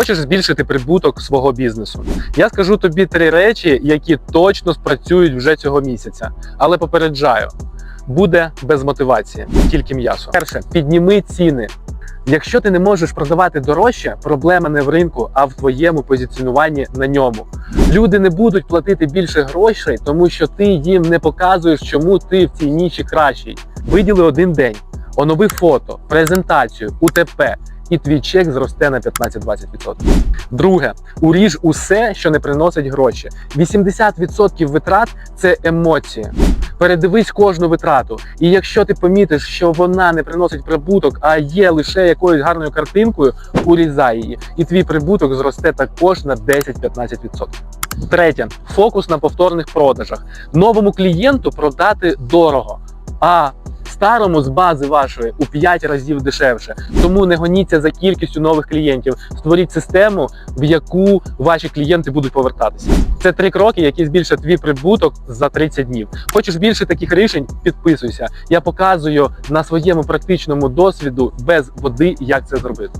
Хочеш збільшити прибуток свого бізнесу? Я скажу тобі три речі, які точно спрацюють вже цього місяця. Але попереджаю, буде без мотивації, тільки м'ясо. Перше, підніми ціни. Якщо ти не можеш продавати дорожче, проблема не в ринку, а в твоєму позиціонуванні на ньому. Люди не будуть платити більше грошей, тому що ти їм не показуєш, чому ти в цій ніші кращий. Виділи один день, онови фото, презентацію, УТП, і твій чек зросте на 15-20%. Друге, уріж усе, що не приносить гроші. 80% витрат це емоції. Передивись кожну витрату. І якщо ти помітиш, що вона не приносить прибуток, а є лише якоюсь гарною картинкою, урізай її, і твій прибуток зросте також на 10-15%. Третє фокус на повторних продажах. Новому клієнту продати дорого, а старому з бази вашої у 5 разів дешевше. Тому не гоніться за кількістю нових клієнтів. Створіть систему, в яку ваші клієнти будуть повертатися. Це три кроки, які збільшать твій прибуток за 30 днів. Хочеш більше таких рішень? Підписуйся. Я показую на своєму практичному досвіду без води, як це зробити.